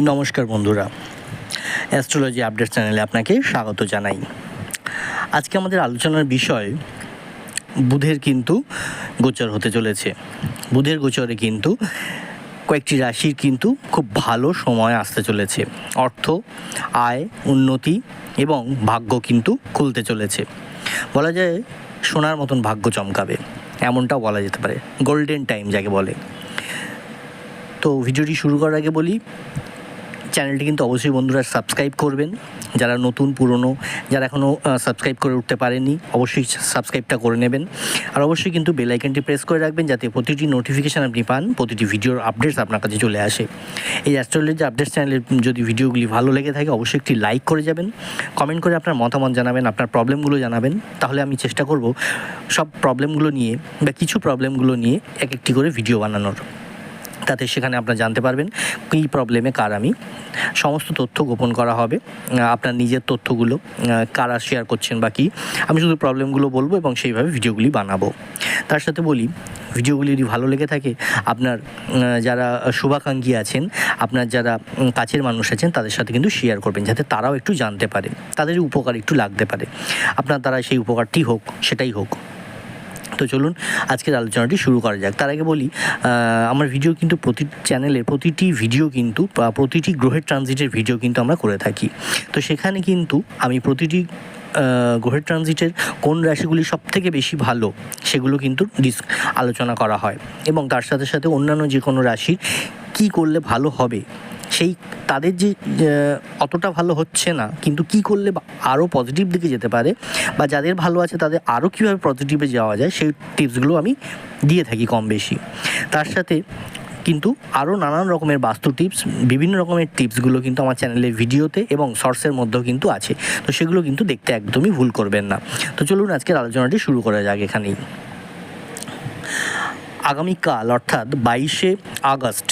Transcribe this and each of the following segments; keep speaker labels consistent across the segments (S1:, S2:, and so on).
S1: নমস্কার বন্ধুরা। Astrology update চ্যানেলে আপনাকে স্বাগত জানাই। আজকে আমাদের আলোচনার বিষয় বুধের কিন্তু গোচর হতে চলেছে। বুধের গোচরে কিন্তু কয়েকটি রাশির কিন্তু খুব ভালো সময় আসতে চলেছে। অর্থ, আয়, উন্নতি এবং ভাগ্য কিন্তু খুলতে চলেছে। বলা যায় সোনার মতন ভাগ্য চমকাবে। এমনটাও বলা যেতে পারে। গোল্ডেন টাইম যাকে বলে। তো ভিডিওটি শুরু করার আগে বলি চ্যানেলটি কিন্তু অবশ্যই বন্ধুরা সাবস্ক্রাইব করবেন। যারা নতুন, পুরনো, যারা এখনও সাবস্ক্রাইব করে উঠতে পারেনি অবশ্যই সাবস্ক্রাইবটা করে নেবেন। আর অবশ্যই কিন্তু বেল আইকনটি প্রেস করে রাখবেন যাতে প্রতিটি নোটিফিকেশান আপনি পান, প্রতিটি ভিডিওর আপডেটস আপনার কাছে চলে আসে। এই অ্যাস্ট্রোলজি আপডেটস চ্যানেলের যদি ভিডিওগুলি ভালো লেগে থাকে, অবশ্যই একটি লাইক করে যাবেন। কমেন্ট করে আপনার মতামত জানাবেন, আপনার প্রবলেমগুলো জানাবেন। তাহলে আমি চেষ্টা করব সব প্রবলেমগুলো নিয়ে বা কিছু প্রবলেমগুলো নিয়ে এক একটি করে ভিডিও বানানোর। তাতে সেখানে আপনারা জানতে পারবেন কী প্রবলেমে কার আমি। সমস্ত তথ্য গোপন করা হবে। আপনার নিজের তথ্যগুলো কারা শেয়ার করছেন বা কী, আমি শুধু প্রবলেমগুলো বলব এবং সেইভাবে ভিডিওগুলি বানাবো। তার সাথে বলি, ভিডিওগুলি যদি ভালো লেগে থাকে, আপনার যারা শুভাকাঙ্ক্ষী আছেন, আপনার যারা কাছের মানুষ আছেন, তাদের সাথে কিন্তু শেয়ার করবেন, যাতে তারাও একটু জানতে পারে, তাদের উপকার একটু লাগতে পারে। আপনার দ্বারা সেই উপকারটি হোক, সেটাই হোক। তো চলুন আজকের আলোচনাটি শুরু করা যাক। তার আগে বলি আমার ভিডিও কিন্তু প্রতি চ্যানেলের প্রতিটি ভিডিও কিন্তু প্রতিটি গ্রহের ট্রানজিটের ভিডিও কিন্তু আমরা করে থাকি। তো সেখানে কিন্তু আমি প্রতিটি গ্রহের ট্রানজিটের কোন রাশিগুলি সব থেকে বেশি ভালো, সেগুলো কিন্তু ডিস আলোচনা করা হয়। এবং তার সাথে সাথে অন্যান্য যে কোনো রাশির কী করলে ভালো হবে সেই তাদের যে অতটা ভালো হচ্ছে না, কিন্তু কি করলে আরও পজিটিভ দিকে যেতে পারে বা যাদের ভালো আছে তাদের আরও কীভাবে পজিটিভে যাওয়া যায়, সেই টিপসগুলো আমি দিয়ে থাকি কম বেশি। তার সাথে কিন্তু আরও নানান রকমের বাস্তু টিপস বিভিন্ন রকমের টিপসগুলো কিন্তু আমার চ্যানেলে ভিডিওতে এবং শর্টসের মধ্যেও কিন্তু আছে। তো সেগুলো কিন্তু দেখতে একদমই ভুল করবেন না। তো চলুন আজকের আলোচনাটি শুরু করা যাক এখানেই। আগামীকাল অর্থাৎ বাইশে আগস্ট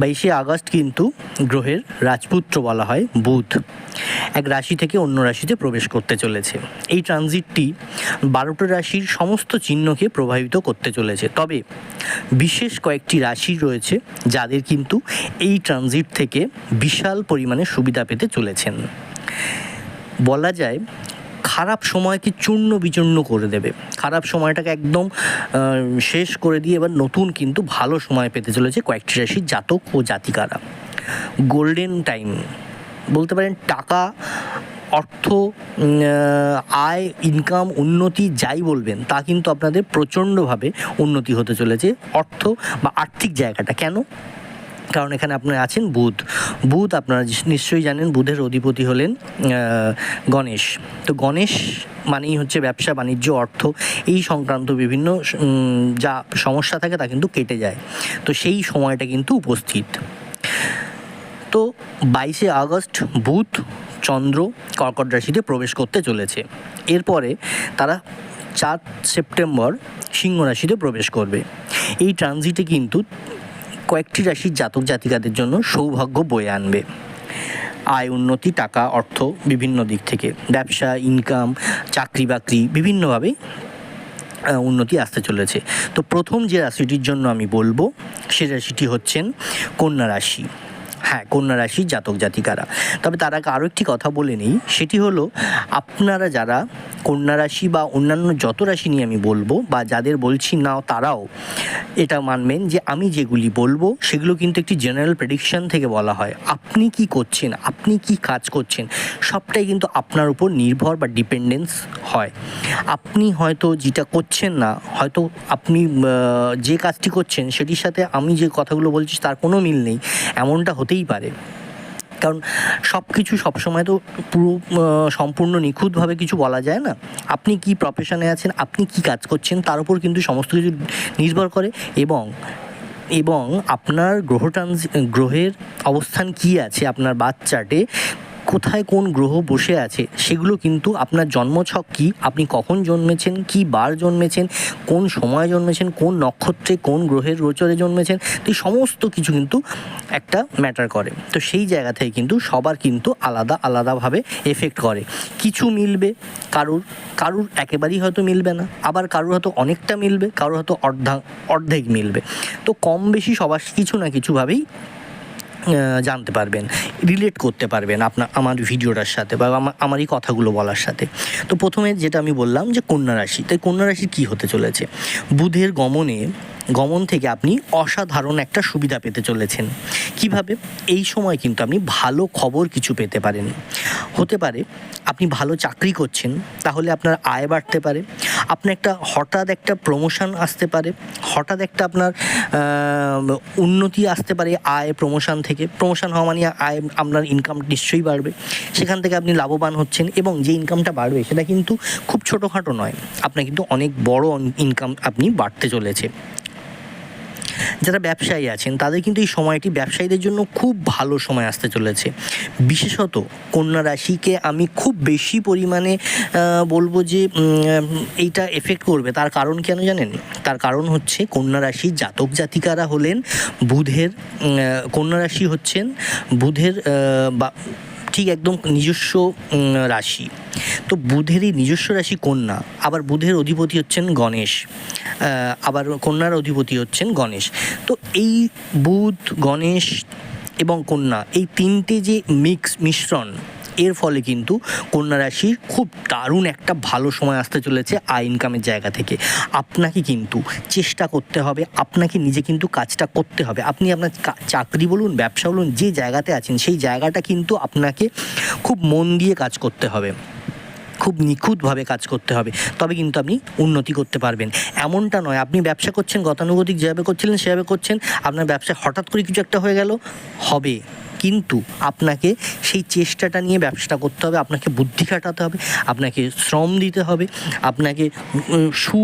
S1: বাইশে আগস্ট কিন্তু গ্রহের রাজপুত্র বলা হয় বুধ। এক রাশি থেকে অন্য রাশিতে প্রবেশ করতে চলেছে। এই ট্রানজিটটি বারোটা রাশির সমস্ত চিহ্নকে প্রভাবিত করতে চলেছে। তবে বিশেষ কয়েকটি রাশি রয়েছে যাদের কিন্তু এই ট্রানজিট থেকে বিশাল পরিমাণে সুবিধা পেতে চলেছেন। বলা যায় খারাপ সময়কে চূর্ণ বিচূর্ণ করে দেবে। খারাপ সময়টাকে একদম শেষ করে দিয়ে এবার নতুন কিন্তু ভালো সময় পেতে চলেছে কয়েকটি রাশির জাতক ও জাতিকারা। গোল্ডেন টাইম বলতে পারেন টাকা, অর্থ আয় ইনকাম উন্নতি যাই বলবেন, তা কিন্তু আপনাদের প্রচণ্ডভাবে উন্নতি হতে চলেছে অর্থ বা আর্থিক জায়গাটা। কেন? কারণ এখানে আপনারা আছেন বুধ। বুধ আপনারা নিশ্চয়ই জানেন বুধের অধিপতি হলেন গণেশ। তো গণেশ মানেই হচ্ছে ব্যবসা, বাণিজ্য, অর্থ, এই সংক্রান্ত বিভিন্ন যা সমস্যা থাকে তা কিন্তু কেটে যায়। তো সেই সময়টা কিন্তু উপস্থিত। তো বাইশে আগস্ট বুধ, চন্দ্র কর্কট রাশিতে প্রবেশ করতে চলেছে। এরপরে তারা চার সেপ্টেম্বর সিংহ রাশিতে প্রবেশ করবে। এই ট্রানজিটে কিন্তু কয়েকটি রাশির জাতক জাতিকাদের জন্য সৌভাগ্য বয়ে আনবে। আয়, উন্নতি, টাকা, অর্থ বিভিন্ন দিক থেকে। ব্যবসা ইনকাম চাকরি বাকরি বিভিন্নভাবে উন্নতি আসতে চলেছে। তো প্রথম যে রাশিটির জন্য আমি বলব, সে রাশিটি হচ্ছেন কন্যা রাশি। হ্যাঁ কন্যা রাশির জাতক জাতিকারা। তবে তার আগে আরও একটি কথা বলে নিই, সেটি হলো আপনারা যারা কন্যা রাশি বা অন্যান্য যত রাশি নিয়ে আমি বলব বা যাদের বলছি না, তারাও এটা মানবেন যে আমি যেগুলি বলব, সেগুলো কিন্তু একটি জেনারেল প্রেডিকশন থেকে বলা হয়। আপনি কি করছেন? আপনি কি কাজ করছেন? সবটাই কিন্তু আপনার উপর নির্ভর বা ডিপেন্ডেন্স হয়। আপনি হয়তো যেটা করছেন না, হয়তো আপনি যে কাজটি করছেন, সেটির সাথে আমি যে কথাগুলো বলছি, তার কোনো মিল নেই। এমনটা হতেই পারে। কারণ সব কিছু সবসময় তো পুরো সম্পূর্ণ নিখুঁতভাবে কিছু বলা যায় না। আপনি কি প্রফেশনে আছেন, আপনি কি কাজ করছেন, তার উপর কিন্তু সমস্ত কিছু নির্ভর করে এবং এবং আপনার গ্রহ ট্রানজি গ্রহের অবস্থান কি আছে, আপনার বাচ্চাটে কোথায় কোন গ্রহ বসে আছে, সেগুলো কিন্তু আপনার জন্মছক কি, আপনি কখন জন্মেছেন, কি বার জন্মেছেন, কোন সময় জন্মেছেন, কোন নক্ষত্রে, কোন গ্রহের গোচরে জন্মেছেন, তো এই সমস্ত কিছু কিন্তু একটা ম্যাটার করে। তো সেই জায়গা থেকে কিন্তু সবার কিন্তু আলাদা আলাদাভাবে এফেক্ট করে। কিছু মিলবে কারুর কারুর একেবারেই হয়তো মিলবে না, আবার কারুর হয়তো অনেকটা মিলবে, কারুর হয়তো অর্ধা, অর্ধেক মিলবে। তো কম বেশি সবার কিছু না কিছুভাবেই জানতে পারবেন রিলেট করতে পারবেন আপনার, আমার ভিডিওটার সাথে বা আমার এই কথাগুলো বলার সাথে। তো প্রথমে যেটা আমি বললাম যে কন্যা রাশি, তাই কন্যা রাশি কী হতে চলেছে? বুধের গমনে, গমন থেকে আপনি অসাধারণ একটা সুবিধা পেতে চলেছেন। কীভাবে? এই সময় কিন্তু আপনি ভালো খবর কিছু পেতে পারেন। হতে পারে, আপনি ভালো চাকরি করছেন, তাহলে আপনার আয় বাড়তে পারে। আপনার একটা হঠাৎ একটা প্রমোশন আসতে পারে, হঠাৎ একটা আপনার উন্নতি আসতে পারে আয় প্রমোশন থেকে। প্রমোশন হওয়া মানে আয় আপনার ইনকাম নিশ্চয়ই বাড়বে। সেখান থেকে আপনি লাভবান হচ্ছেন এবং যে ইনকামটা বাড়বে, সেটা কিন্তু খুব ছোটোখাটো নয়। আপনার কিন্তু অনেক বড় ইনকাম আপনি বাড়তে চলেছে। যারা ব্যবসায়ী আছেন, তাদের কিন্তু এই সময়টি ব্যবসায়ীদের জন্য খুব ভালো সময় আসতে চলেছে। বিশেষত কন্যা রাশিকে আমি খুব বেশি পরিমাণে বলব যে এইটা এফেক্ট করবে। তার কারণ কেন জানেন? তার কারণ হচ্ছে কন্যা রাশির জাতক জাতিকারা হলেন, বুধের কন্যা রাশি হচ্ছেন, বুধের বা ঠিক একদম নিজস্ব রাশি। তো বুধেরই নিজস্ব রাশি কন্যা, আবার বুধের অধিপতি হচ্ছেন গণেশ আবার কন্যার অধিপতি হচ্ছেন গণেশ। তো এই বুধ, গণেশ এবং কন্যা, এই তিনটে যে মিক্স মিশ্রণ এর ফলে কিন্তু কন্যা রাশির খুব দারুণ একটা ভালো সময় আসতে চলেছে আয় ইনকামের জায়গা থেকে। আপনাকে কিন্তু চেষ্টা করতে হবে, আপনাকে নিজে কিন্তু কাজটা করতে হবে। আপনি আপনার চাকরি বলুন, ব্যবসা বলুন, যে জায়গাতে আছেন, সেই জায়গাটা কিন্তু আপনাকে খুব মন দিয়ে কাজ করতে হবে। খুব নিখুঁতভাবে কাজ করতে হবে। তবে কিন্তু আপনি উন্নতি করতে পারবেন। এমনটা নয়, আপনি ব্যবসা করছেন, গতানুগতিক যেভাবে করছিলেন, সেভাবে করছেন, আপনার ব্যবসা হঠাৎ করে কিছু একটা হয়ে গেল, হবে। কিন্তু আপনাকে সেই চেষ্টাটা নিয়ে ব্যবসাটা করতে হবে, আপনাকে বুদ্ধি খাটাতে হবে, আপনাকে শ্রম দিতে হবে, আপনাকে সু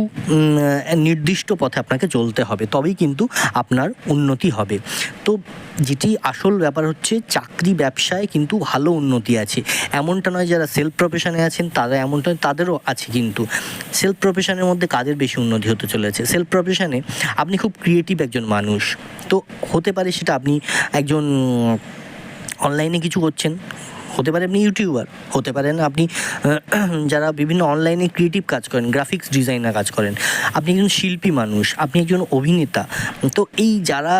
S1: নির্দিষ্ট পথে আপনাকে চলতে হবে, তবেই কিন্তু আপনার উন্নতি হবে। তো যেটি আসল ব্যাপার হচ্ছে, চাকরি ব্যবসায় কিন্তু ভালো উন্নতি আছে। এমনটা নয় যারা সেলফ প্রফেশনে আছেন, তারা এমনটা নয়, তাদেরও আছে কিন্তু। সেলফ প্রফেশনের মধ্যে কাদের বেশি উন্নতি হতে চলেছে? সেলফ প্রফেশনে আপনি খুব ক্রিয়েটিভ একজন মানুষ। তো হতে পারে সেটা আপনি একজন অনলাইনে কিছু করছেন, হতে পারে আপনি ইউটিউবার হতে পারেন আপনি যারা বিভিন্ন অনলাইনে ক্রিয়েটিভ কাজ করেন গ্রাফিক্স ডিজাইনার কাজ করেন, আপনি একজন শিল্পী মানুষ, আপনি একজন অভিনেতা, তো এই যারা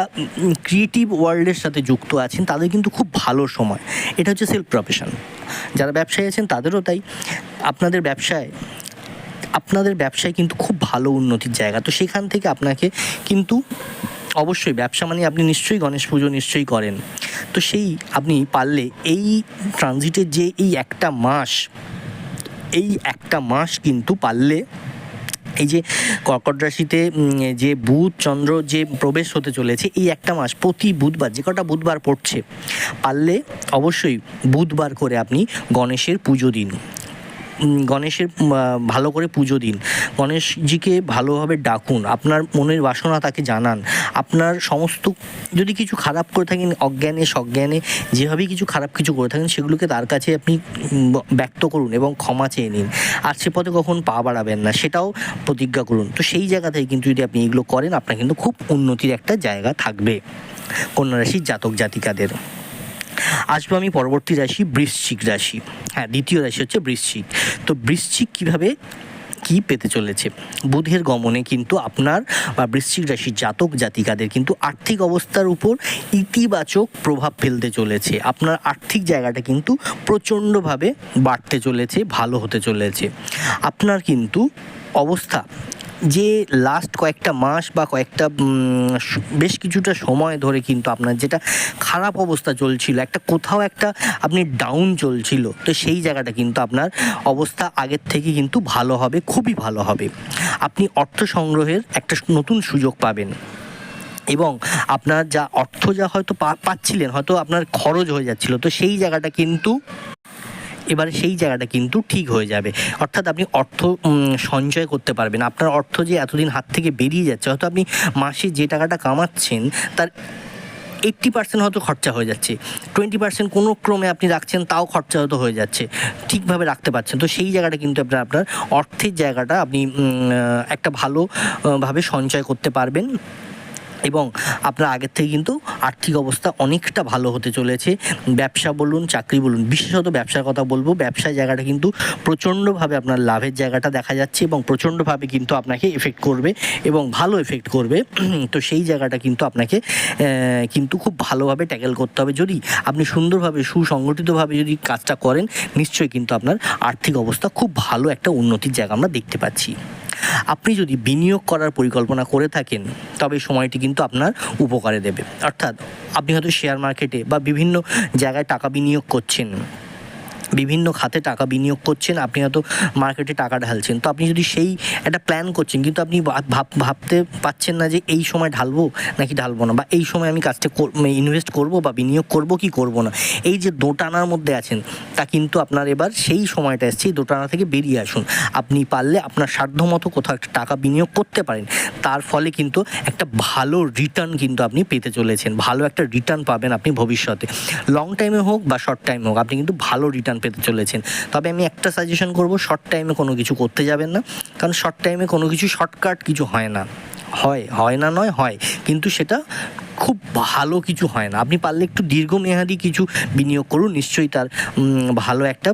S1: ক্রিয়েটিভ ওয়ার্ল্ডের সাথে যুক্ত আছেন, তাদের কিন্তু খুব ভালো সময়। এটা হচ্ছে সেলফ প্রফেশন যারা ব্যবসায়ী আছেন, তাদেরও তাই। আপনাদের ব্যবসায় আপনাদের ব্যবসায় কিন্তু খুব ভালো উন্নতির জায়গা। তো সেখান থেকে আপনাকে কিন্তু অবশ্যই, ব্যবসা মানে আপনি নিশ্চয়ই গণেশ পুজো নিশ্চয়ই করেন। তো সেই আপনি পারলে এই ট্রানজিটের যে এই একটা মাস, এই একটা মাস কিন্তু পারলে এই যে কর্কট রাশিতে যে বুধ, চন্দ্র যে প্রবেশ হতে চলেছে, এই একটা মাস প্রতি বুধবার, যে কটা বুধবার পড়ছে, পারলে অবশ্যই বুধবার করে আপনি গণেশের পুজো দিন। গণেশের ভালো করে পুজো দিন। গণেশজিকে ভালোভাবে ডাকুন। আপনার মনের বাসনা তাকে জানান। আপনার সমস্ত যদি কিছু খারাপ করে থাকেন, অজ্ঞানে, সজ্ঞানে, যেভাবেই কিছু খারাপ কিছু করে থাকেন, সেগুলোকে তার কাছে আপনি ব্যক্ত করুন এবং ক্ষমা চেয়ে নিন। আর সে পথে কখন পা বাড়াবেন না। সেটাও প্রতিজ্ঞা করুন। তো সেই জায়গা থেকে কিন্তু যদি আপনি এগুলো করেন, আপনার কিন্তু খুব উন্নতির একটা জায়গা থাকবে। কন্যা রাশির জাতক জাতিকাদের। আসব আমি পরবর্তী রাশি, বৃশ্চিক রাশি। হ্যাঁ দ্বিতীয় রাশি হচ্ছে বৃশ্চিক। তো বৃশ্চিক কীভাবে কি পেতে চলেছে? বুধের গমনে কিন্তু আপনার বা বৃশ্চিক রাশির জাতক জাতিকাদের কিন্তু আর্থিক অবস্থার উপর ইতিবাচক প্রভাব ফেলতে চলেছে। আপনার আর্থিক জায়গাটা কিন্তু প্রচণ্ডভাবে বাড়তে চলেছে, ভালো হতে চলেছে। আপনার কিন্তু অবস্থা যে লাস্ট কয়েকটা মাস বা কয়েকটা বেশ কিছুটা সময় ধরে কিন্তু আপনার যেটা খারাপ অবস্থা চলছিল, একটা কোথাও একটা আপনি ডাউন চলছিল, তো সেই জায়গাটা কিন্তু আপনার অবস্থা আগের থেকে কিন্তু ভালো হবে, খুবই ভালো হবে। আপনি অর্থ সংগ্রহের একটা নতুন সুযোগ পাবেন। এবং আপনার যা অর্থ যা হয়তো পাচ্ছিলেন, হয়তো আপনার খরচ হয়ে যাচ্ছিল, তো সেই জায়গাটা কিন্তু এবারে সেই জায়গাটা কিন্তু ঠিক হয়ে যাবে। অর্থাৎ আপনি অর্থ সঞ্চয় করতে পারবেন। আপনার অর্থ যে এতদিন হাত থেকে বেরিয়ে যাচ্ছে, হয়তো আপনি মাসে যে টাকাটা কামাচ্ছেন, তার এইট্টি পার্সেন্ট হয়তো খরচা হয়ে যাচ্ছে। টোয়েন্টি পার্সেন্ট কোনো ক্রমে আপনি রাখছেন, তাও খরচা হয়তো হয়ে যাচ্ছে। ঠিকভাবে রাখতে পারছেন। তো সেই জায়গাটা কিন্তু আপনার আপনার অর্থের জায়গাটা আপনি একটা ভালোভাবে সঞ্চয় করতে পারবেন। এবং আপনার আগের থেকে কিন্তু আর্থিক অবস্থা অনেকটা ভালো হতে চলেছে। ব্যবসা বলুন, চাকরি বলুন, বিশেষত ব্যবসার কথা বলব ব্যবসায় জায়গাটা কিন্তু প্রচণ্ডভাবে আপনার লাভের জায়গাটা দেখা যাচ্ছে এবং প্রচণ্ডভাবে কিন্তু আপনাকে এফেক্ট করবে এবং ভালো এফেক্ট করবে। তো সেই জায়গাটা কিন্তু আপনাকে কিন্তু খুব ভালোভাবে ট্যাকেল করতে হবে। যদি আপনি সুন্দরভাবে, সুসংগঠিতভাবে যদি কাজটা করেন, নিশ্চয়ই কিন্তু আপনার আর্থিক অবস্থা খুব ভালো একটা উন্নতির জায়গা আমরা দেখতে পাচ্ছি। আপনি যদি বিনিয়োগ করার পরিকল্পনা করে থাকেন, তবে সময়টি কিন্তু আপনার উপকারে দেবে। অর্থাৎ আপনি হয়তো শেয়ার মার্কেটে বা বিভিন্ন জায়গায় টাকা বিনিয়োগ করছেন। বিভিন্ন খাতে টাকা বিনিয়োগ করছেন, আপনি হয়তো মার্কেটে টাকা ঢালছেন। তো আপনি যদি সেই একটা প্ল্যান করছেন, কিন্তু আপনি ভাব- ভাব- ভাবতে পাচ্ছেন না যে এই সময় ঢালবো নাকি ঢালবো না, বা এই সময় আমি কাজটা ইনভেস্ট করব বা বিনিয়োগ করব কি করব না, এই যে দোটানার মধ্যে আছেন, তা কিন্তু আপনার এবার সেই সময়টা এসছে দোটানা থেকে বেরিয়ে আসুন। আপনি পারলে আপনার সাধ্যমতো কোথাও একটা টাকা বিনিয়োগ করতে পারেন, তার ফলে কিন্তু একটা ভালো রিটার্ন কিন্তু আপনি পেতে চলেছেন, ভালো একটা রিটার্ন পাবেন আপনি ভবিষ্যতে। লং টাইমে হোক বা শর্ট টাইমে হোক, আপনি কিন্তু ভালো রিটার্ন পেতে চলেছেন। তবে আমি একটা সাজেশন করব শর্ট টাইমে কোনো কিছু করতে যাবেন না। কারণ শর্ট টাইমে কোনো কিছু শর্টকাট কিছু হয় না। হয় হয় না নয়, হয়। কিন্তু সেটা খুব ভালো কিছু হয় না। আপনি পারলে একটু দীর্ঘমেয়াদী কিছু বিনিয়োগ করুন, নিশ্চয়ই তার ভালো একটা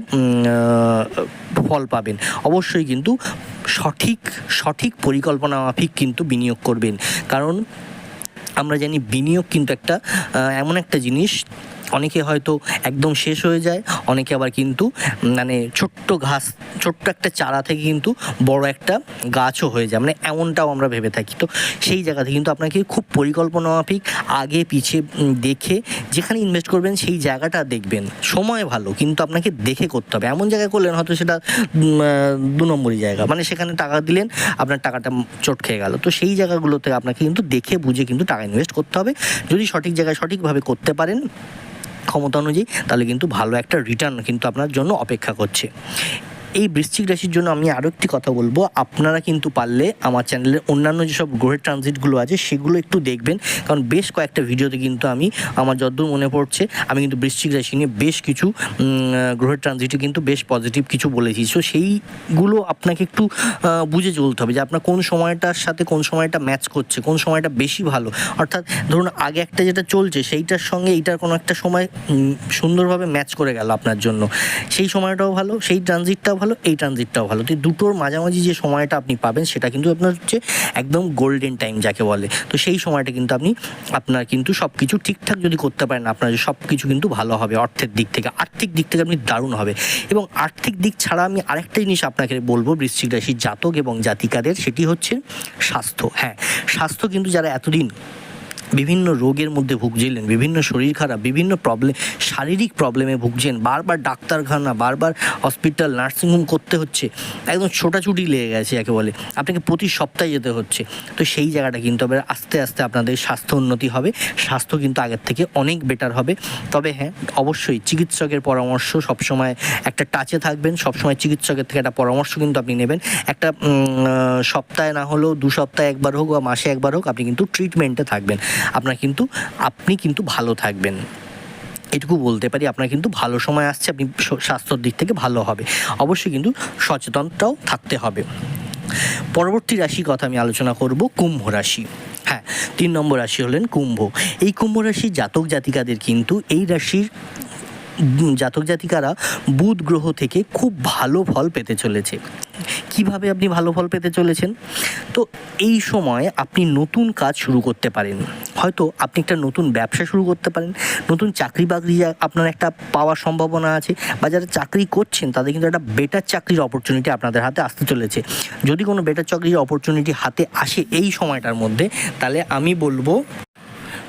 S1: ফল পাবেন। অবশ্যই কিন্তু সঠিক সঠিক পরিকল্পনা মাফিক কিন্তু বিনিয়োগ করবেন। কারণ আমরা জানি বিনিয়োগ কিন্তু একটা এমন একটা জিনিস অনেকে হয়তো একদম শেষ হয়ে যায়, অনেকে আবার কিন্তু মানে ছোট্ট ঘাস, ছোট্ট একটা চারা থেকে কিন্তু বড় একটা গাছও হয়ে যায়। মানে এমনটাও আমরা ভেবে থাকি। তো সেই জায়গাতে কিন্তু আপনাকে খুব পরিকল্পনা মাফিক আগে পিছিয়ে দেখে যেখানে ইনভেস্ট করবেন সেই জায়গাটা দেখবেন। সময় ভালো, কিন্তু আপনাকে দেখে করতে হবে। এমন জায়গায় করলেন হয়তো সেটা দু নম্বরই জায়গা। মানে সেখানে টাকা দিলেন, আপনার টাকাটা চট খেয়ে গেল। তো সেই জায়গাগুলোতে আপনাকে কিন্তু দেখে বুঝে কিন্তু টাকা ইনভেস্ট করতে হবে। যদি সঠিক জায়গায় সঠিকভাবে করতে পারেন ক্ষমতা অনুযায়ী তাহলে কিন্তু ভালো একটা রিটার্ন কিন্তু আপনার জন্য অপেক্ষা করছে। এই বৃশ্চিক রাশির জন্য আমি আরও একটি কথা বলব। আপনারা কিন্তু পারলে আমার চ্যানেলের অন্যান্য যেসব গ্রহের ট্রানজিটগুলো আছে, সেগুলো একটু দেখবেন। কারণ বেশ কয়েকটা ভিডিওতে কিন্তু আমি, আমার যতদূর মনে পড়ছে, আমি কিন্তু বৃশ্চিক রাশি নিয়ে বেশ কিছু গ্রহের ট্রানজিটে কিন্তু বেশ পজিটিভ কিছু বলেছি। সো সেইগুলো আপনাকে একটু বুঝে চলতে হবে যে আপনার কোন সময়টার সাথে কোন সময়টা ম্যাচ করছে, কোন সময়টা বেশি ভালো। অর্থাৎ ধরুন, আগে একটা যেটা চলছে, সেইটার সঙ্গে এইটার কোনো একটা সময় সুন্দরভাবে ম্যাচ করে গেল আপনার জন্য। সেই সময়টাও ভালো, সেই ট্রানজিটটাও ভালো, এই ট্রানজিটটাও ভালো। তো দুটোর মাঝামাঝি যে সময়টা আপনি পাবেন, সেটা কিন্তু আপনার হচ্ছে একদম গোল্ডেন টাইম যাকে বলে। তো সেই সময়টা কিন্তু আপনি, আপনার কিন্তু সব কিছু ঠিকঠাক যদি করতে পারেন, আপনার সব কিছু কিন্তু ভালো হবে, অর্থের দিক থেকে। আর্থিক দিক থেকে আপনি দারুণ হবে। এবং আর্থিক দিক ছাড়া আমি আরেকটা জিনিস আপনাকে বলব, বৃশ্চিক রাশির জাতক এবং জাতিকাদের, সেটি হচ্ছে স্বাস্থ্য। হ্যাঁ স্বাস্থ্য কিন্তু যারা এতদিন বিভিন্ন রোগের মধ্যে ভুগছিলেন, বিভিন্ন শরীর খারাপ, বিভিন্ন প্রবলেম শারীরিক প্রবলেমে ভুগছেন, বারবার ডাক্তারখানা, বারবার হসপিটাল নার্সিংহোম করতে হচ্ছে, একদম ছোটাছুটি লেগে গেছে একে বলে। আপনাকে প্রতি সপ্তাহে যেতে হচ্ছে। তো সেই জায়গাটা কিন্তু আবার আস্তে আস্তে আপনাদের স্বাস্থ্য উন্নতি হবে, স্বাস্থ্য কিন্তু আগের থেকে অনেক বেটার হবে। তবে হ্যাঁ অবশ্যই চিকিৎসকের পরামর্শ সবসময় একটা টাচে থাকবেন, সবসময় চিকিৎসকের থেকে একটা পরামর্শ কিন্তু আপনি নেবেন। একটা সপ্তাহে না হলেও দু সপ্তাহে একবার হোক বা মাসে একবার হোক আপনি কিন্তু ট্রিটমেন্টে থাকবেন। আপনার কিন্তু, আপনি কিন্তু ভালো থাকবেন। এটুকু বলতে পারি, আপনার কিন্তু ভালো সময় আসছে, আপনি স্বাস্থ্যর দিক থেকে ভালো হবে। অবশ্যই কিন্তু সচেতনটাও থাকতে হবে। পরবর্তী রাশির কথা আমি আলোচনা করব, কুম্ভ রাশি। হ্যাঁ তিন নম্বর রাশি হলেন কুম্ভ। এই কুম্ভ রাশির জাতক জাতিকাদের কিন্তু এই রাশির জাতক জাতিকারা বুধ গ্রহ থেকে খুব ভালো ফল পেতে চলেছে। কীভাবে আপনি ভালো ফল পেতে চলেছেন? তো এই সময় আপনি নতুন কাজ শুরু করতে পারেন। হয়তো আপনি একটা নতুন ব্যবসা শুরু করতে পারেন, নতুন চাকরি বাকরি আপনার একটা পাওয়ার সম্ভাবনা আছে বা যারা চাকরি করছেন তাদের কিন্তু একটা বেটার চাকরির অপরচুনিটি আপনাদের হাতে আসতে চলেছে। যদি কোনো বেটার চাকরির অপরচুনিটি হাতে আসে এই সময়টার মধ্যে, তাহলে আমি বলব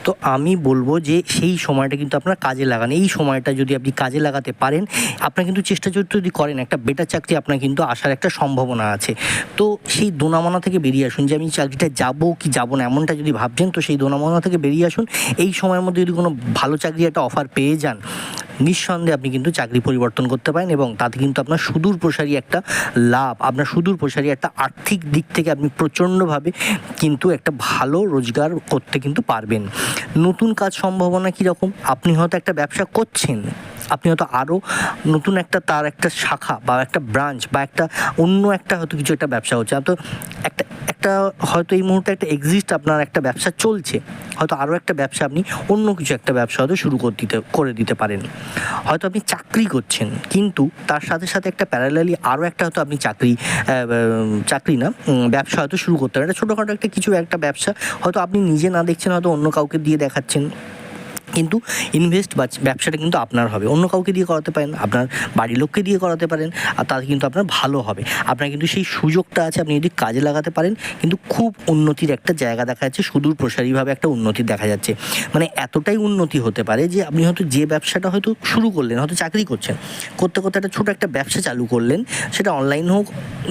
S1: তো আমি বলব যে সেই সময়টা কিন্তু আপনার কাজে লাগান। এই সময়টা যদি আপনি কাজে লাগাতে পারেন, আপনার কিন্তু চেষ্টা যদি করেন, একটা বেটার চাকরি আপনার কিন্তু আসার একটা সম্ভাবনা আছে। তো সেই দোনামনা থেকে বেরিয়ে আসুন যে আমি চাকরিটা যাব কি যাব না, এমনটা যদি ভাবছেন, তো সেই দোনামনা থেকে বেরিয়ে আসুন। এই সময়ের মধ্যে যদি কোনো ভালো চাকরি একটা অফার পেয়ে যান নিঃসন্দেহে আপনি কিন্তু চাকরি পরিবর্তন করতে পারেন এবং তাতে কিন্তু আপনার সুদূর প্রসারী একটা লাভ, আপনার সুদূর প্রসারী একটা আর্থিক দিক থেকে আপনি প্রচণ্ডভাবে কিন্তু একটা ভালো রোজগার করতে কিন্তু পারবেন। নতুন কাজ সম্ভাবনা কীরকম? আপনি হয়তো একটা ব্যবসা করছেন আপনি হয়তো আরও নতুন একটা তার, একটা শাখা বা একটা ব্রাঞ্চ বা একটা অন্য একটা হয়তো কিছু একটা ব্যবসা হচ্ছে। হয়তো একটা একটা হয়তো এই মুহূর্তে একটা এক্সিস্ট আপনার একটা ব্যবসা চলছে। হয়তো আরও একটা ব্যবসা আপনি অন্য কিছু একটা ব্যবসা হয়তো শুরু করে দিতে করে দিতে পারেন। হয়তো আপনি চাকরি করছেন, কিন্তু তার সাথে সাথে একটা প্যারালালি আরও একটা হয়তো আপনি চাকরি চাকরি না ব্যবসা হয়তো শুরু করতে পারেন। একটা ছোটোখাটো একটা কিছু একটা ব্যবসা হয়তো আপনি নিজে না দেখছেন, হয়তো অন্য কাউকে দিয়ে দেখাচ্ছেন। কিন্তু ইনভেস্ট বা ব্যবসাটা কিন্তু আপনার হবে। অন্য কাউকে দিয়ে করাতে পারেন, আপনার বাড়ির লোককে দিয়ে করাতে পারেন, আর তাতে কিন্তু আপনার ভালো হবে। আপনার কিন্তু সেই সুযোগটা আছে, আপনি যদি কাজে লাগাতে পারেন, কিন্তু খুব উন্নতির একটা জায়গা দেখা যাচ্ছে, সুদূর প্রসারীভাবে একটা উন্নতি দেখা যাচ্ছে। মানে এতটাই উন্নতি হতে পারে যে আপনি হয়তো যে ব্যবসাটা হয়তো শুরু করলেন, হয়তো চাকরি করছেন, করতে করতে একটা ছোটো একটা ব্যবসা চালু করলেন, সেটা অনলাইন হোক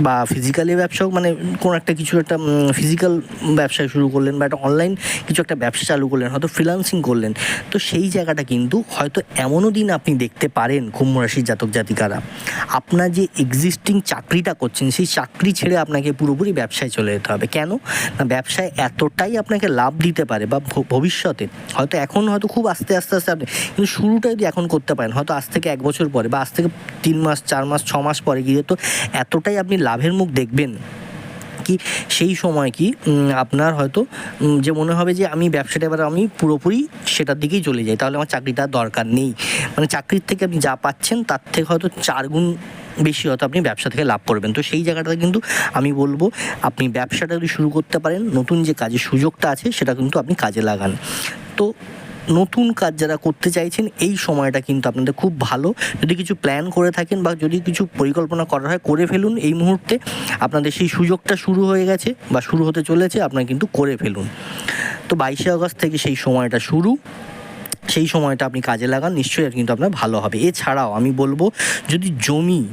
S1: বা ফিজিক্যালি ব্যবসা হোক মানে কোনো একটা কিছু একটা ফিজিক্যাল ব্যবসা শুরু করলেন বা একটা অনলাইন কিছু একটা ব্যবসা চালু করলেন, হয়তো ফ্রিলান্সিং করলেন তো সেই জায়গাটা কিন্তু হয়তো এমনও দিন আপনি দেখতে পারেন কুম্ভ রাশির জাতক জাতিকারা। আপনার যে এক্সিস্টিং চাকরিটা করছেন, সেই চাকরি ছেড়ে আপনাকে পুরোপুরি ব্যবসায় চলে যেতে হবে। কেন? না, ব্যবসায় এতটাই আপনাকে লাভ দিতে পারে বা ভবিষ্যতে। হয়তো এখন হয়তো খুব আস্তে আস্তে আস্তে আপনি কিন্তু শুরুটা যদি এখন করতে পারেন, হয়তো আজ থেকে এক বছর পরে বা আজ থেকে তিন মাস, চার মাস, ছ মাস পরে গিয়ে তো এতটাই আপনি লাভের মুখ দেখবেন। কি, সেই সময় কি আপনার হয়তো যে মনে হবে যে আমি ব্যবসাটা এবার আমি পুরোপুরি সেটার দিকেই চলে যাই, তাহলে আমার চাকরিটার দরকার নেই। মানে চাকরির থেকে আপনি যা পাচ্ছেন, তার থেকে হয়তো চার গুণ বেশি হয়তো আপনি ব্যবসা থেকে লাভ করবেন। তো সেই জায়গাটাতে কিন্তু আমি বলব, আপনি ব্যবসাটা যদি শুরু করতে পারেন, নতুন যে কাজের সুযোগটা আছে, সেটা কিন্তু আপনি কাজে লাগান। তো নতুন কাজ যারা করতে চাইছেন, এই সময়টা কিন্তু আপনাদের খুব ভালো। যদি কিছু প্ল্যান করে থাকেন বা যদি কিছু পরিকল্পনা করা হয়, করে ফেলুন। এই মুহূর্তে আপনাদের সেই সুযোগটা শুরু হয়ে গেছে বা শুরু হতে চলেছে, আপনারা কিন্তু করে ফেলুন। তো বাইশে আগস্ট থেকে সেই সময়টা শুরু। সেই সময়টা আপনি কাজে লাগান, নিশ্চয়ই কিন্তু আপনার ভালো হবে। এছাড়াও আমি বলব, যদি জমি,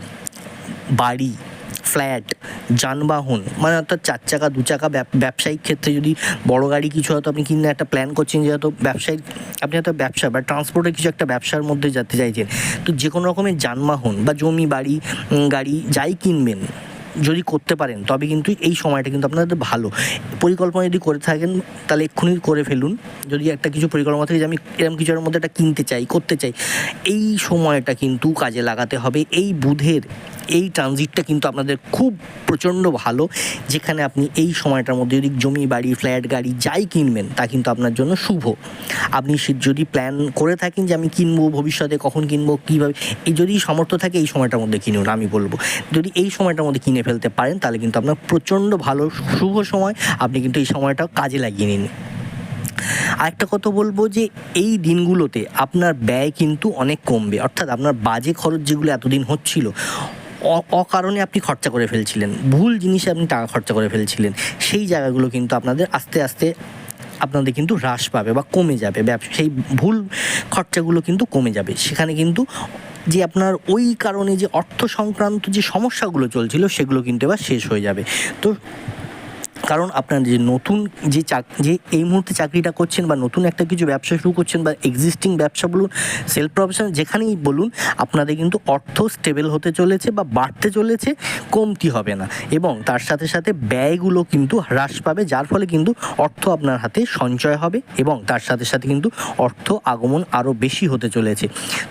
S1: বাড়ি ফ্ল্যাট, যানবাহন মানে অর্থাৎ চার চাকা, দু চাকা ব্যব- ব্যবসায়িক ক্ষেত্রে যদি বড় গাড়ি কিছু হয়তো আপনি কিনে একটা প্ল্যান করছেন যে হয়তো ব্যবসায়িক, আপনি হয়তো ব্যবসা বা ট্রান্সপোর্টের কিছু একটা ব্যবসার মধ্যে যেতে চাইছেন। তো যে কোনো রকমের যানবাহন বা জমি, বাড়ি গাড়ি যাই কিনবেন, যদি করতে পারেন, তবে কিন্তু এই সময়টা কিন্তু আপনাদের ভালো। পরিকল্পনা যদি করে থাকেন, তাহলে এক্ষুনি করে ফেলুন। যদি একটা কিছু পরিকল্পনা থাকে যে আমি এরকম কিছুর মধ্যে একটা কিনতে চাই, করতে চাই, এই সময়টা কিন্তু কাজে লাগাতে হবে। এই বুধের এই ট্রানজিটটা কিন্তু আপনাদের খুব প্রচণ্ড ভালো, যেখানে আপনি এই সময়টার মধ্যে যদি জমি, বাড়ি ফ্ল্যাট গাড়ি যাই কিনবেন, তা কিন্তু আপনার জন্য শুভ। আপনি যদি প্ল্যান করে থাকেন যে আমি কিনবো, ভবিষ্যতে কখন কিনবো, কীভাবে এই যদি সামর্থ্য থাকে এই সময়টার মধ্যে কিনুন, আমি বলব। যদি এই সময়টার মধ্যে কিনে ফেলতে পারেন, তাহলে কিন্তু আপনার প্রচণ্ড ভালো, শুভ সময় আপনি কিন্তু এই সময়টা কাজে লাগিয়ে নিন। আরেকটা কথা বলব যে এই দিনগুলোতে আপনার ব্যয় কিন্তু অনেক কমবে। অর্থাৎ আপনার বাজে খরচ যেগুলো এতদিন হচ্ছিল অকারণে আপনি খরচা করে ফেলছিলেন। ভুল জিনিসে আপনি টাকা খরচা করে ফেলছিলেন। সেই জায়গাগুলো কিন্তু আপনাদের আস্তে আস্তে আপনাদের কিন্তু হ্রাস পাবে বা কমে যাবে। ব্যবসা, সেই ভুল খরচাগুলো কিন্তু কমে যাবে। সেখানে কিন্তু যে আপনার ওই কারণে যে অর্থ সংক্রান্ত যে সমস্যাগুলো চলছিল, সেগুলো কিন্তু এবার শেষ হয়ে যাবে। তো কারণ আপনার যে নতুন যে চাক, যে এই মুহূর্তে চাকরিটা করছেন বা নতুন একটা কিছু ব্যবসা শুরু করছেন বা এক্সিস্টিং ব্যবসা বলুন সেলফ প্রফেশন যেখানেই বলুন, আপনাদের কিন্তু অর্থ স্টেবল হতে চলেছে বা বাড়তে চলেছে, কমতি হবে না। এবং তার সাথে সাথে ব্যয়গুলো কিন্তু হ্রাস পাবে, যার ফলে কিন্তু অর্থ আপনার হাতে সঞ্চয় হবে এবং তার সাথে সাথে কিন্তু অর্থ আগমন আরও বেশি হতে চলেছে।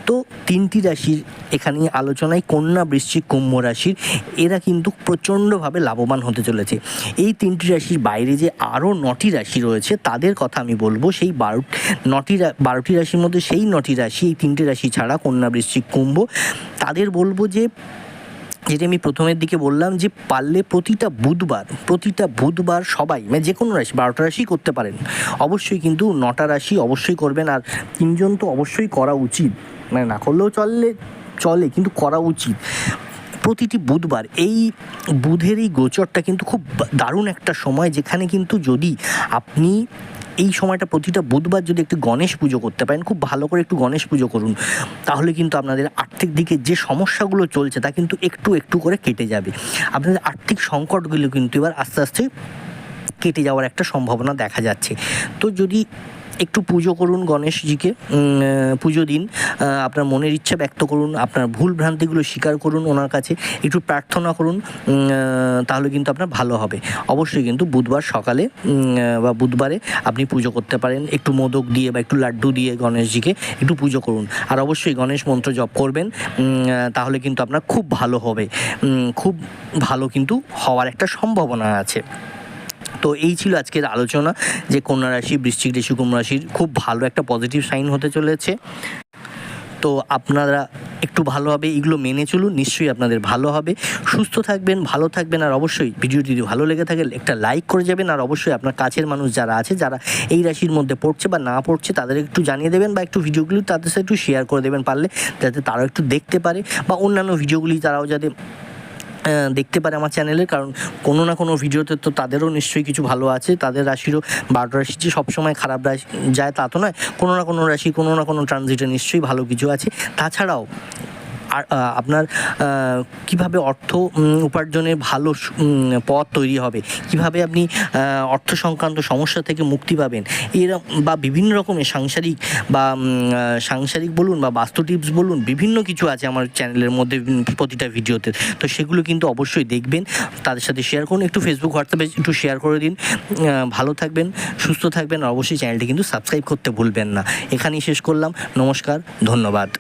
S1: তো তিনটি রাশির এখানে আলোচনায় কন্যা বৃশ্চিক কুম্ভ রাশির, এরা কিন্তু প্রচণ্ডভাবে লাভবান হতে চলেছে। এই তিনটি রাশির বাইরে যে আরও নটি রাশি রয়েছে, তাদের কথা আমি বলব, সেই বারো নটি বারোটি রাশির মধ্যে সেই নটি রাশি, এই তিনটি রাশি ছাড়া কন্যা বৃশ্চিক কুম্ভ, তাদের বলব যে, যেটা আমি প্রথমের দিকে বললাম যে, পারলে প্রতিটা বুধবার প্রতিটা বুধবার সবাই মানে যে কোনো রাশি, বারোটা রাশি করতে পারেন। অবশ্যই কিন্তু নটা রাশি অবশ্যই করবেন, আর তিনজন তো অবশ্যই করা উচিত। মানে না করলেও চললে চলে, কিন্তু করা উচিত। প্রতিটি বুধবার এই বুধের এই গোচরটা কিন্তু খুব দারুণ একটা সময়, যেখানে কিন্তু যদি আপনি এই সময়টা প্রতিটা বুধবার যদি একটু গণেশ পুজো করতে পারেন, খুব ভালো করে একটু গণেশ পুজো করুন, তাহলে কিন্তু আপনাদের আর্থিক দিকে যে সমস্যাগুলো চলছে, তা কিন্তু একটু একটু করে কেটে যাবে। আপনাদের আর্থিক সংকটগুলো কিন্তু এবার আস্তে আস্তে কেটে যাওয়ার একটা সম্ভাবনা দেখা যাচ্ছে। তো যদি একটু পুজো করুন গণেশজিকে। পুজো দিন। আপনার মনের ইচ্ছা ব্যক্ত করুন, আপনার ভুল ভ্রান্তিগুলো স্বীকার করুন ওনার কাছে, একটু প্রার্থনা করুন তাহলে কিন্তু আপনার ভালো হবে। অবশ্যই কিন্তু বুধবার সকালে বা বুধবারে আপনি পুজো করতে পারেন। একটু মোদক দিয়ে বা একটু লাড্ডু দিয়ে গণেশজিকে একটু পুজো করুন। আর অবশ্যই গণেশ মন্ত্র জপ করবেন তাহলে কিন্তু আপনার খুব ভালো হবে। খুব ভালো কিন্তু হওয়ার একটা সম্ভাবনা আছে। তো এই ছিল আজকের আলোচনা যে কন্যা রাশি, বৃশ্চিক ঋষি কুম্ভ রাশির খুব ভালো একটা পজিটিভ সাইন হতে চলেছে। তো আপনারা একটু ভালোভাবে এগুলো মেনে চলুন, নিশ্চয়ই আপনাদের ভালো হবে। সুস্থ থাকবেন, ভালো থাকবেন, আর অবশ্যই ভিডিও যদি ভালো লেগে থাকে, একটা লাইক করে যাবেন, আর অবশ্যই আপনার কাছের মানুষ যারা আছে, যারা এই রাশির মধ্যে পড়ছে বা না পড়ছে, তাদের একটু জানিয়ে দেবেন বা একটু ভিডিওগুলি তাদের সাথে একটু শেয়ার করে দেবেন পারলে, যাতে তারাও একটু দেখতে পারে, বা অন্যান্য ভিডিওগুলি তারাও যাতে দেখতে পারে আমার চ্যানেলে কারণ কোনো না কোনো ভিডিওতে তো তাদেরও নিশ্চয়ই কিছু ভালো আছে, তাদের রাশিরও বারো রাশি যে সবসময় খারাপ রাশি, যায় তা তো নয়, কোনো না কোনো রাশি, কোনো না কোনো ট্রানজিটে নিশ্চয়ই ভালো কিছু আছে। তাছাড়াও আপনার কীভাবে অর্থ উপার্জনের ভালো পথ তৈরি হবে? কীভাবে আপনি অর্থ সংক্রান্ত সমস্যা থেকে মুক্তি পাবেন? এরকম বা বিভিন্ন রকমের সাংসারিক বা সাংসারিক বলুন বা বাস্তু টিপস বলুন, বিভিন্ন কিছু আছে আমার চ্যানেলের মধ্যে প্রতিটা ভিডিওতে। তো সেগুলো কিন্তু অবশ্যই দেখবেন। তাদের সাথে শেয়ার করুন। একটু ফেসবুক হোয়াটসঅ্যাপে একটু শেয়ার করে দিন। ভালো থাকবেন, সুস্থ থাকবেন, আর অবশ্যই চ্যানেলটি কিন্তু সাবস্ক্রাইব করতে ভুলবেন না। এখানেই শেষ করলাম। নমস্কার, ধন্যবাদ।